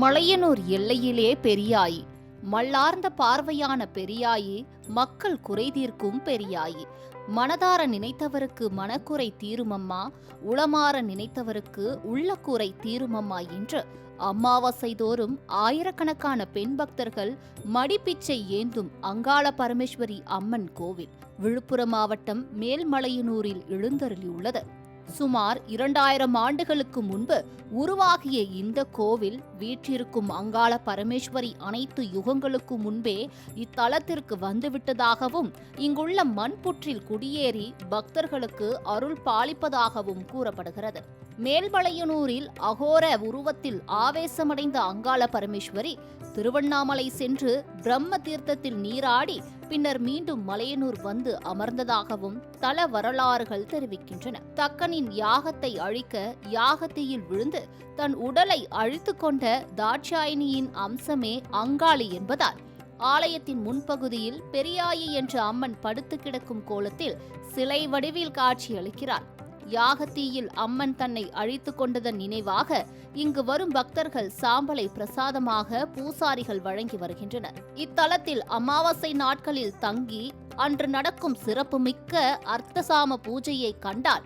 மலையனூர் எல்லையிலே பெரியாயி. மல்லார்ந்த பார்வையான பெரியாயி மக்கள் குறை தீர்க்கும் பெரியாயி. மனதார நினைத்தவருக்கு மனக்குறை தீருமம்மா உளமாற நினைத்தவருக்கு உள்ளக்குறை தீருமம்மா என்று அமாவாசை தோறும் ஆயிரக்கணக்கான பெண் பக்தர்கள் மடிப்பிச்சை ஏந்தும் அங்காள பரமேஸ்வரி அம்மன் கோவில் விழுப்புரம் மாவட்டம் மேல்மலையனூரில் எழுந்தருளியுள்ளது. சுமார் இரண்டாயிரம் ஆண்டுகளுக்கு முன்பு உருவாகிய இந்த கோவில் வீற்றிருக்கும் அங்காள பரமேஸ்வரி அனைத்து யுகங்களுக்கு முன்பே இத்தலத்திற்கு வந்துவிட்டதாகவும் இங்குள்ள மண்புற்றில் குடியேறி பக்தர்களுக்கு அருள் பாலிப்பதாகவும் கூறப்படுகிறது. மேல்மலையனூரில் அகோர உருவத்தில் ஆவேசமடைந்த அங்காள பரமேஸ்வரி திருவண்ணாமலை சென்று பிரம்ம தீர்த்தத்தில் நீராடி பின்னர் மீண்டும் மலையனூர் வந்து அமர்ந்ததாகவும் தல வரலாறுகள் தெரிவிக்கின்றன. தக்கனின் யாகத்தை அழிக்க யாகத்தியில் விழுந்து தன் உடலை அழித்து கொண்ட தாட்சாயினியின் அம்சமே அங்காளி என்பதால் ஆலயத்தின் முன்பகுதியில் பெரியாயி என்ற அம்மன் படுத்து கிடக்கும் கோலத்தில் சிலை வடிவில் காட்சியளிக்கிறார். யாகத்தீயில் அம்மன் தன்னை அழித்து கொண்டதன் நினைவாக இங்கு வரும் பக்தர்கள் சாம்பலை பிரசாதமாக பூசாரிகள் வழங்கி வருகின்றனர். இத்தலத்தில் அமாவாசை நாட்களில் தங்கி அன்று நடக்கும் சிறப்புமிக்க அர்த்தசாம பூஜையை கண்டால்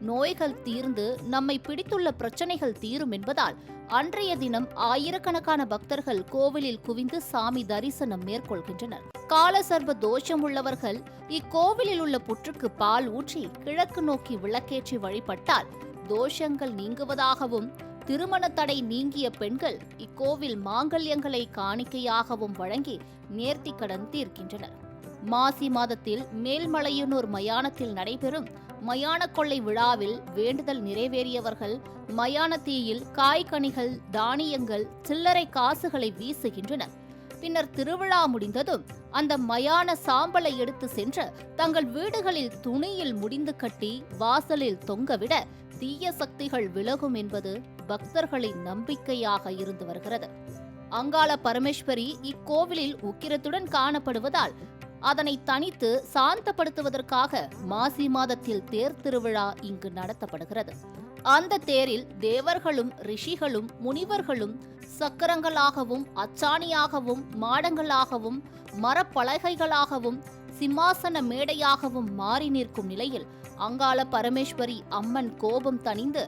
நோய்கள் தீர்ந்து நம்மை பிடித்துள்ள பிரச்சனைகள் தீரும் என்பதால் அன்றைய தினம் ஆயிரக்கணக்கான பக்தர்கள் கோவிலில் குவிந்து சாமி தரிசனம் மேற்கொள்கின்றனர். காலசர்ப தோஷம் உள்ளவர்கள் இக்கோவிலில் உள்ள புற்றுக்கு பால் ஊற்றி கிழக்கு நோக்கி விளக்கேற்றி வழிபட்டால் தோஷங்கள் நீங்குவதாகவும் திருமண தடை நீங்கிய பெண்கள் இக்கோவில் மாங்கல்யங்களை காணிக்கையாகவும் வழங்கி நேர்த்திக்கடன் தீர்க்கின்றனர். மாசி மாதத்தில் மேல்மலையனூர் மயானத்தில் நடைபெறும் மயான கொள்ளை விழாவில் வேண்டுதல் நிறைவேறியவர்கள் மயான தீயில் காய்கனிகள் தானியங்கள் சில்லறை காசுகளை வீசுகின்றனர். பின்னர் திருவிழா முடிந்ததும் அந்த மயான சாம்பலை எடுத்து சென்று தங்கள் வீடுகளில் துணியில் முடிந்து கட்டி வாசலில் தொங்கவிட தீய சக்திகள் விலகும் என்பது பக்தர்களின் நம்பிக்கையாக இருந்து வருகிறது. அங்காள பரமேஸ்வரி இக்கோவிலில் உக்கிரத்துடன் காணப்படுவதால் அதனை தனித்து சாந்தப்படுத்துவதற்காக மாசி மாதத்தில் தேர் திருவிழா இங்கு நடத்தப்படுகிறது. அந்த தேரில் தேவர்களும் ரிஷிகளும் முனிவர்களும் சக்கரங்களாகவும் அச்சாணியாகவும் மாடங்களாகவும் மரப்பலகைகளாகவும் சிம்மாசன மேடையாகவும் மாறி நிற்கும் நிலையில் அங்காள பரமேஸ்வரி அம்மன் கோபம் தணிந்து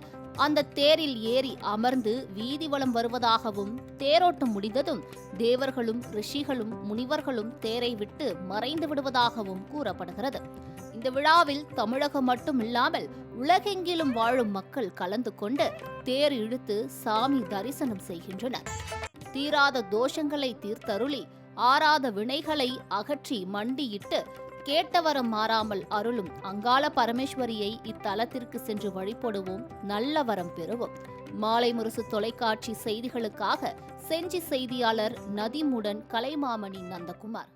அந்த தேரில் ஏறி அமர்ந்து வீதி வலம் வருவதாகவும் தேரோட்டம் முடிந்ததும் தேவர்களும் ரிஷிகளும் முனிவர்களும் தேரை விட்டு மறைந்து விடுவதாகவும் கூறப்படுகிறது. இந்த விழாவில் தமிழகம் மட்டுமில்லாமல் உலகெங்கிலும் வாழும் மக்கள் கலந்து கொண்டு தேர் இழுத்து சாமி தரிசனம் செய்கின்றனர். தீராத தோஷங்களை தீர்த்தருளி ஆறாத வினைகளை அகற்றி மண்டியிட்டு கேட்டவரம் மாறாமல் அருளும் அங்காள பரமேஸ்வரியை இத்தலத்திற்கு சென்று வழிபடுவோம் நல்ல வரம் பெறுவோம். மாலை முரசு தொலைக்காட்சி செய்திகளுக்காக செஞ்சி செய்தியாளர் நதிமுடன் கலைமாமணி நந்தகுமார்.